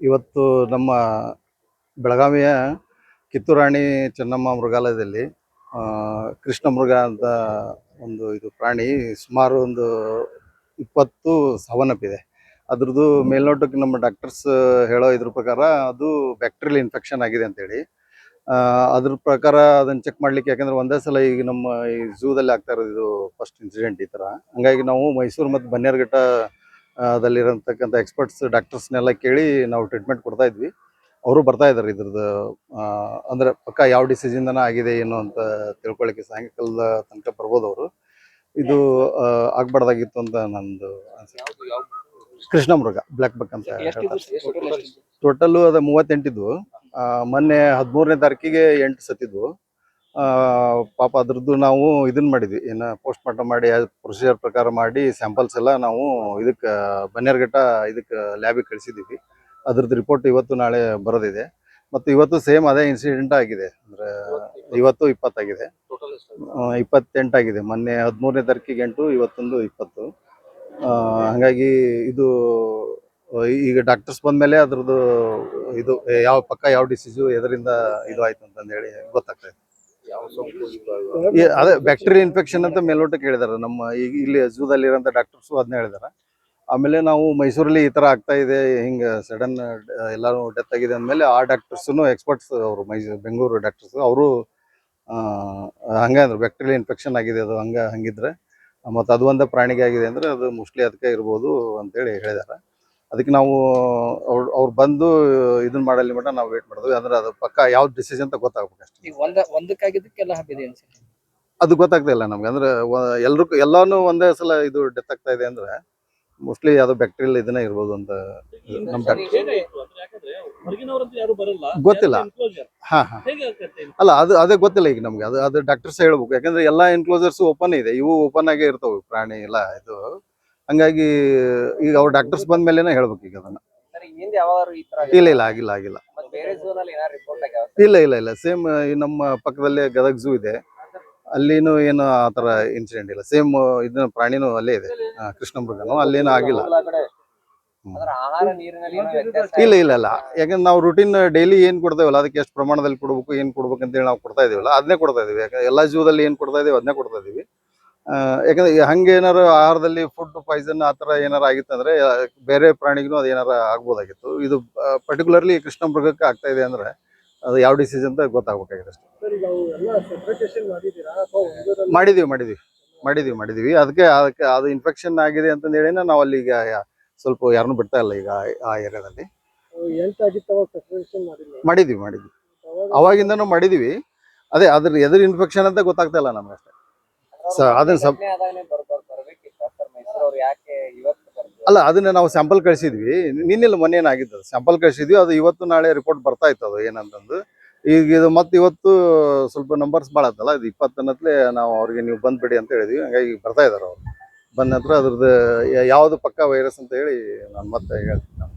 ಇವತ್ತು ನಮ್ಮ ಬೆಳಗಾವಿಯ ಕಿತ್ತೂರಾಣಿ ಚೆನ್ನಮ್ಮ ಮೃಗಾಲಯದಲ್ಲಿ ಕೃಷ್ಣ ಮೃಗ ಅಂತ ಒಂದು ಇದು ಪ್ರಾಣಿ ಸುಮಾರು ಒಂದು ಇಪ್ಪತ್ತು ಸಾವನ್ನಪ್ಪಿದೆ. ಅದ್ರದ್ದು ಮೇಲ್ನೋಟಕ್ಕೆ ನಮ್ಮ ಡಾಕ್ಟರ್ಸ್ ಹೇಳೋ ಇದ್ರ ಪ್ರಕಾರ ಅದು ಬ್ಯಾಕ್ಟೀರಿಯಲ್ ಇನ್ಫೆಕ್ಷನ್ ಆಗಿದೆ ಅಂತೇಳಿ. ಅದ್ರ ಪ್ರಕಾರ ಅದನ್ನ ಚೆಕ್ ಮಾಡ್ಲಿಕ್ಕೆ ಯಾಕಂದ್ರೆ ಒಂದೇ ಸಲ ಈಗ ನಮ್ಮ ಈ ಝೂದಲ್ಲಿ ಆಗ್ತಾ ಇರೋದು ಇದು ಫಸ್ಟ್ ಇನ್ಸಿಡೆಂಟ್ ಈ ಥರ. ಹಂಗಾಗಿ ನಾವು ಮೈಸೂರು ಮತ್ತು ಬನ್ನೇರುಘಟ್ಟ ಆ, ದಲ್ಲಿರತಕ್ಕಂಥ ಎಕ್ಸ್ಪರ್ಟ್ಸ್ ಡಾಕ್ಟರ್ಸ್ನೆಲ್ಲ ಕೇಳಿ ನಾವು ಟ್ರೀಟ್ಮೆಂಟ್ ಕೊಡ್ತಾ ಇದ್ವಿ. ಅವರು ಬರ್ತಾ ಇದ್ದಾರೆ ಇದ್ರದ್ದು ಅಂದರೆ ಪಕ್ಕ ಯಾವ ಡಿಸೀಸಿಂದನ ಆಗಿದೆ ಏನು ಅಂತ ತಿಳ್ಕೊಳ್ಳಿಕ್ಕೆ ಸಾಯಂಕಾಲದ ತನಕ ಬರ್ಬೋದು ಅವರು. ಇದು ಆಗ್ಬಾರ್ದಾಗಿತ್ತು ಅಂತ ನಂದು ಕೃಷ್ಣ ಮೃಗ ಬ್ಲ್ಯಾಕ್ ಬಕ್ ಅಂತ ಹೇಳ್ತಾರೆ. ಟೋಟಲ್ ಅದ ಮೂವತ್ತೆಂಟಿದ್ವು ಮೊನ್ನೆ ಹದಿಮೂರನೇ ತಾರೀಕಿಗೆ ಎಂಟು ಸತ್ತಿದ್ವು. ಪಾಪ ಅದ್ರದ್ದು ನಾವು ಇದನ್ನ ಮಾಡಿದ್ವಿ. ಏನ ಪೋಸ್ಟ್ ಮಾರ್ಟಮ್ ಮಾಡಿ ಪ್ರೊಸೀಜರ್ ಪ್ರಕಾರ ಮಾಡಿ ಸ್ಯಾಂಪಲ್ಸ್ ಎಲ್ಲ ನಾವು ಇದಕ್ಕೆ ಬನ್ನೇರ್ಘಟ್ಟ ಇದಕ್ಕೆ ಲ್ಯಾಬಿಗೆ ಕಳಿಸಿದ್ದೀವಿ ಅದ್ರದ್ದು ರಿಪೋರ್ಟ್ ಇವತ್ತು ನಾಳೆ ಬರೋದಿದೆ. ಮತ್ತು ಇವತ್ತು ಸೇಮ್ ಅದೇ ಇನ್ಸಿಡೆಂಟ್ ಆಗಿದೆ. ಅಂದ್ರೆ ಇವತ್ತು ಇಪ್ಪತ್ತಾಗಿದೆ. ಆ, ಇಪ್ಪತ್ತೆಂಟಾಗಿದೆ ಮೊನ್ನೆ ಹದಿಮೂರನೇ ತಾರೀಕಿಗೆ ಎಂಟು ಇವತ್ತೊಂದು ಇಪ್ಪತ್ತು. ಆ, ಹಾಗಾಗಿ ಇದು ಈಗ ಡಾಕ್ಟರ್ಸ್ ಬಂದ್ಮೇಲೆ ಅದ್ರದ್ದು ಇದು ಯಾವ ಪಕ್ಕ ಯಾವ ಡಿಸೀಸು ಎದರಿಂದ ಇದು ಆಯ್ತು ಅಂತಂದೇಳಿ ಗೊತ್ತಾಗ್ತದೆ ಅದೇ ಬ್ಯಾಕ್ಟೀರಿಯಾ ಇನ್ಫೆಕ್ಷನ್ ಅಂತ ಮೇಲ್ನೋಟಕ್ಕೆ ಹೇಳಿದಾರೆ. ನಮ್ಮ ಈಗ ಇಲ್ಲಿ ಝೂದಲ್ಲಿ ಇರೋಂಥ ಡಾಕ್ಟರ್ಸ್ ಅದನ್ನ ಹೇಳಿದಾರೆ. ಆಮೇಲೆ ನಾವು ಮೈಸೂರಲ್ಲಿ ಈ ಥರ ಆಗ್ತಾ ಇದೆ, ಹಿಂಗೆ ಸಡನ್ ಎಲ್ಲರೂ ಡೆತ್ ಆಗಿದೆ ಅಂದಮೇಲೆ ಆ ಡಾಕ್ಟರ್ಸು ಎಕ್ಸ್ಪರ್ಟ್ಸ್ ಅವರು ಮೈಸೂರು ಬೆಂಗಳೂರು ಡಾಕ್ಟರ್ಸ್ ಅವರು ಹಂಗೆ ಅಂದ್ರೆ. ಬ್ಯಾಕ್ಟೀರಿಯಾ ಇನ್ಫೆಕ್ಷನ್ ಆಗಿದೆ ಅದು, ಹಂಗೆ, ಹಂಗಿದ್ರೆ. ಮತ್ತು ಅದು ಒಂದೇ ಪ್ರಾಣಿಗೆ ಆಗಿದೆ ಅಂದರೆ ಅದು ಮೋಸ್ಟ್ಲಿ ಅದಕ್ಕೆ ಇರ್ಬೋದು ಅಂತೇಳಿ ಹೇಳಿದಾರೆ. ಅದಕ್ಕೆ ನಾವು ಅವ್ರು ಅವ್ರು ಬಂದು ಇದನ್ನ ಮಾಡಲಿ ಮಟ್ಟ ನಾವು ವೇಟ್ ಮಾಡಿದ್ವಿ. ಅಂದ್ರೆ ಅದು ಪಕ್ಕ ಯಾವ ಡಿಸಿಷನ್ ಅಂತ ಗೊತ್ತಾಗ್ಬೇಕು ಅಷ್ಟೇ. ಈಗ ಒಂದ ಒಂದಕ್ಕಾಗಿದ್ದಕ್ಕೆಲ್ಲ ಹಬ್ಬಿದೆ ಅನ್ಸುತ್ತೆ. ಅದು ಗೊತ್ತಾಗ್ತಾ ಇಲ್ಲ ನಮ್ಗೆ. ಅಂದ್ರೆ ಎಲ್ರು ಎಲ್ಲಾನು ಒಂದೇ ಸಲ ಇದು ಡೆತ್ ಆಗ್ತಾ ಇದೆ ಅಂದ್ರೆ ಮೋಸ್ಟ್ಲಿ ಯಾವ್ದೋ ಬ್ಯಾಕ್ಟೀರಿಯಲ್ ಇದನ್ನ ಇರ್ಬೋದು ಅಂತ ನಮ್ ಡಾಕ್ಟರ್ ಏನಾಯ್ತು ಅಂದ್ರೆ ಯಾಕಂದ್ರೆ ಹೊರಗಿನವರಂತೂ ಯಾರು ಬರಲ್ಲ. ಗೊತ್ತಿಲ್ಲ. ಹಾ ಹಾ. ಅಲ್ಲ ಅದು ಅದೇ ಗೊತ್ತಿಲ್ಲ ಈಗ ನಮ್ಗೆ. ಅದು ಅದು ಡಾಕ್ಟರ್ಸ್ ಹೇಳ್ಬೇಕು. ಯಾಕಂದ್ರೆ ಎಲ್ಲಾ ಎನ್ಕ್ಲೋಸರ್ಸ್ ಓಪನ್ ಇದೆ. ಇವು ಓಪನ್ ಆಗೇ ಇರ್ತಾವೆ. ಪ್ರಾಣಿ ಎಲ್ಲ ಇದು. ಹಂಗಾಗಿ ಈಗ ಅವ್ರ ಡಾಕ್ಟರ್ಸ್ ಬಂದ ಮೇಲೆ ಹೇಳ್ಬೇಕು ಈಗ ಅದನ್ನ. ಸರ್ ಹಿಂದೆ ಯಾವಾಗ ಈ ತರ ಇಲ್ಲ ಇಲ್ಲ ಆಗಿಲ್ಲ ಆಗಿಲ್ಲ. ಬೇರೆ ಝೋನ್ ಅಲ್ಲಿ ಏನಾದ್ರು ರಿಪೋರ್ಟ್ ಆಗ್ಯಾವ ಇಲ್ಲ ಇಲ್ಲ ಇಲ್ಲ. ಸೇಮ್ ನಮ್ಮ ಪಕ್ಕದಲ್ಲೇ ಗದಗ್ ಝೂ ಇದೆ. ಅಲ್ಲಿನೂ ಏನು ಆ ತರ ಇನ್ಸಿಡೆಂಟ್ ಇಲ್ಲ. ಸೇಮ್ ಇದನ್ನ ಪ್ರಾಣಿನೂ ಅಲ್ಲೇ ಇದೆ. ಕೃಷ್ಣಮೃಗನು ಕೃಷ್ಣ ಮೃಗನು ಅಲ್ಲೇನು ಆಗಿಲ್ಲ ಹ್ಮ್. ಆಹಾರ ನೀರಿನಲ್ಲಿ ಏನೋ ಇಲ್ಲ ಇಲ್ಲ ಇಲ್ಲ ಯಾಕಂದ್ರೆ ನಾವು ರುಟೀನ್ ಡೈಲಿ ಏನ್ ಕೊಡ್ತೇವಲ್ಲ ಅದಕ್ಕೆ ಎಷ್ಟು ಪ್ರಮಾಣದಲ್ಲಿ ಕೊಡ್ಬೇಕು ಏನ್ ಕೊಡ್ಬೇಕು ಅಂತೇಳಿ ನಾವು ಕೊಡ್ತಾ ಇದೀವಲ್ಲ ಅದನ್ನೇ ಕೊಡ್ತಾ ಇದೀವಿ. ಯಾಕಂದ್ರೆ ಎಲ್ಲಾ ಜೀವದಲ್ಲಿ ಏನ್ ಕೊಡ್ತಾ ಇದೀವಿ ಅದನ್ನೇ ಕೊಡ್ತಾ ಇದೀವಿ. ಯಾಕಂದ್ರೆ ಹಂಗೆ ಏನಾರು ಆಹಾರದಲ್ಲಿ ಫುಡ್ ಪಾಯ್ಸನ್ ಆ ಥರ ಏನಾರು ಆಗಿತ್ತಂದ್ರೆ ಬೇರೆ ಪ್ರಾಣಿಗೂ ಅದು ಏನಾರ ಆಗ್ಬೋದಾಗಿತ್ತು. ಇದು ಪರ್ಟಿಕ್ಯುಲರ್ಲಿ ಕೃಷ್ಣ ಮೃಗಕ್ಕೆ ಆಗ್ತಾ ಇದೆ ಅಂದ್ರೆ ಅದು ಯಾವ ಡಿಸೀಸ್ ಅಂತ ಗೊತ್ತಾಗ್ಬೇಕಾಗಿದೆ ಅಷ್ಟೇ. ಮಾಡಿದೀವಿ ಮಾಡಿದೀವಿ. ಮಾಡಿದೀವಿ ಮಾಡಿದೀವಿ. ಅದಕ್ಕೆ ಅದಕ್ಕೆ ಅದು ಇನ್ಫೆಕ್ಷನ್ ಆಗಿದೆ ಅಂತ ಹೇಳಿನ ನಾವು ಅಲ್ಲಿ ಈಗ ಸ್ವಲ್ಪ ಯಾರನ್ನೂ ಬಿಡ್ತಾ ಇಲ್ಲ ಈಗ ಆ- ಆ ಏರಿಯಾದಲ್ಲಿ. ಮಾಡಿದೀವಿ ಮಾಡಿದ್ವಿ. ಅವಾಗಿಂದನೂ ಮಾಡಿದೀವಿ. ಅದೇ ಅದ್ರ ಎದುರು ಇನ್ಫೆಕ್ಷನ್ ಅಂತ ಗೊತ್ತಾಗ್ತಾ ಇಲ್ಲ ನಮ್ಗೆ ಅಷ್ಟೇ. ಸ- ಅದನ್ನ ಸಬ್- ಅಲ್ಲ ಅದನ್ನ ನಾವು ಸ್ಯಾಂಪಲ್ ಕಳಿಸಿದ್ವಿ. ನಿನ್ನೆಲ್ಲ ಮೊನ್ನೆ ಏನಾಗಿದ್ದು? ಸ್ಯಾಂಪಲ್ ಕಳಿಸಿದ್ವಿ. ಅದು ಇವತ್ತು ನಾಳೆ ರಿಪೋರ್ಟ್ ಬರ್ತಾ ಇತ್ತು ಅದು ಏನಂತಂದು. ಈಗ ಇದು ಮತ್ತೆ ಇವತ್ತು ಸ್ವಲ್ಪ ನಂಬರ್ಸ್ ಭಾಳ ಆತಲ್ಲ ಇದು ಇಪ್ಪತ್ತನತ್ಲೆ ನಾವು ಅವ್ರಿಗೆ ನೀವು ಬಂದ್ಬಿಡಿ ಅಂತ ಹೇಳಿದ್ವಿ. ಹಂಗಾಗಿ ಬರ್ತಾ ಇದಾರೆ ಅವ್ರು. ಬಂದ ನಂತರ ಅದ್ರದ್ದು ಯಾವುದು ಪಕ್ಕ ವೈರಸ್ ಅಂತ ಹೇಳಿ ನಾನು ಮತ್ತೆ ಹೇಳ್ತೀನಿ ನಾನು.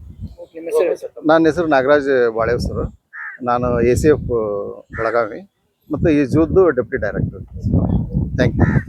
ನನ್ನ ಹೆಸರು ನಾಗರಾಜ್ ಬಾಳೆವ್ ಸರ್. ನಾನು ಎ ಸಿ ಎಫ್ ಬೆಳಗಾವಿ. ಮತ್ತು ಈ ಜೂದ್ದು ಡೆಪ್ಟಿ ಡೈರೆಕ್ಟರ್ ಥ್ಯಾಂಕ್ ಯು